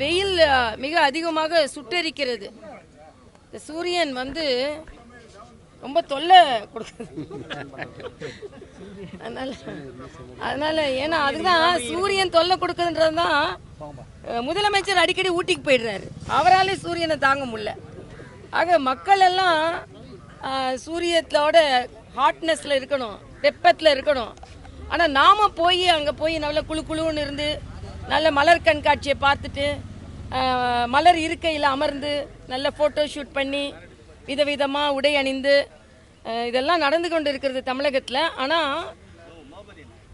வெயில் மிக அதிகமாக சுட்டெரிக்கிறது. இந்த சூரியன் வந்து ரொம்ப தொல்லை கொடுக்குது. அதனால அதனால ஏன்னா அதுதான் சூரியன் தொல்லை கொடுக்குதுன்றது தான் முதலமைச்சர் அடிக்கடி ஊட்டிக்கு போயிடுறாரு. அவராலே சூரியனை தாங்க முடியல. ஆக மக்கள் எல்லாம் சூரியத்தோட ஹாட்னஸ்ல இருக்கணும் வெப்பத்தில் இருக்கணும். ஆனால் நாம போய் அங்கே போய் நல்ல குழு குழுன்னு இருந்து நல்ல மலர் கண்காட்சியை பார்த்துட்டு மலர் இருக்கையில் அமர்ந்து நல்ல ஃபோட்டோ ஷூட் பண்ணி விதவிதமாக உடை அணிந்து இதெல்லாம் நடந்து கொண்டு இருக்கிறது தமிழகத்தில். ஆனால்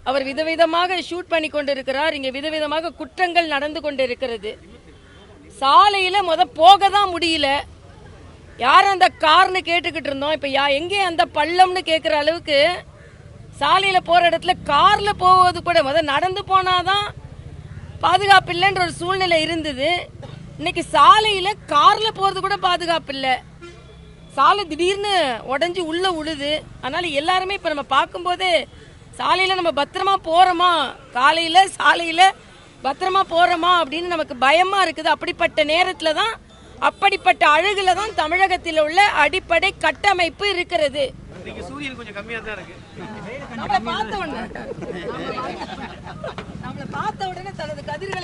அவர் விதவிதமாக ஷூட் பண்ணி கொண்டு இருக்கிறார் இங்கே விதவிதமாக குற்றங்கள் நடந்து கொண்டு இருக்கிறது சாலையில் முத போக தான் முடியல. யார் அந்த கார்னு கேட்டுக்கிட்டு இருந்தோம். இப்போ யா எங்கே அந்த பள்ளம்னு கேட்குற அளவுக்கு சாலையில் போகிற இடத்துல காரில் போவது கூட முத நடந்து போனாதான் பாதுகாப்பு இல்லைன்ற ஒரு சூழ்நிலை இருந்தது. இன்னைக்கு சாலையில கார்ல போறது கூட பாதுகாப்பு இல்லை சாலை திடீர்னு உடஞ்சி உள்ள உழுது. அதனால எல்லாருமே இப்ப நம்ம பார்க்கும்போதே சாலையில நம்ம பத்திரமா போறோமா? காலையில சாலையில பத்திரமா போறோமா? அப்படின்னு நமக்கு பயமா இருக்குது. அப்படிப்பட்ட நேரத்துல தான் அப்படிப்பட்ட அழகுல தான் தமிழகத்தில் உள்ள அடிப்படை கட்டமைப்பு இருக்கிறது. சூரியன் கொஞ்சம் கம்மியா தான் இருக்கு உடனே தனது கதிர்களை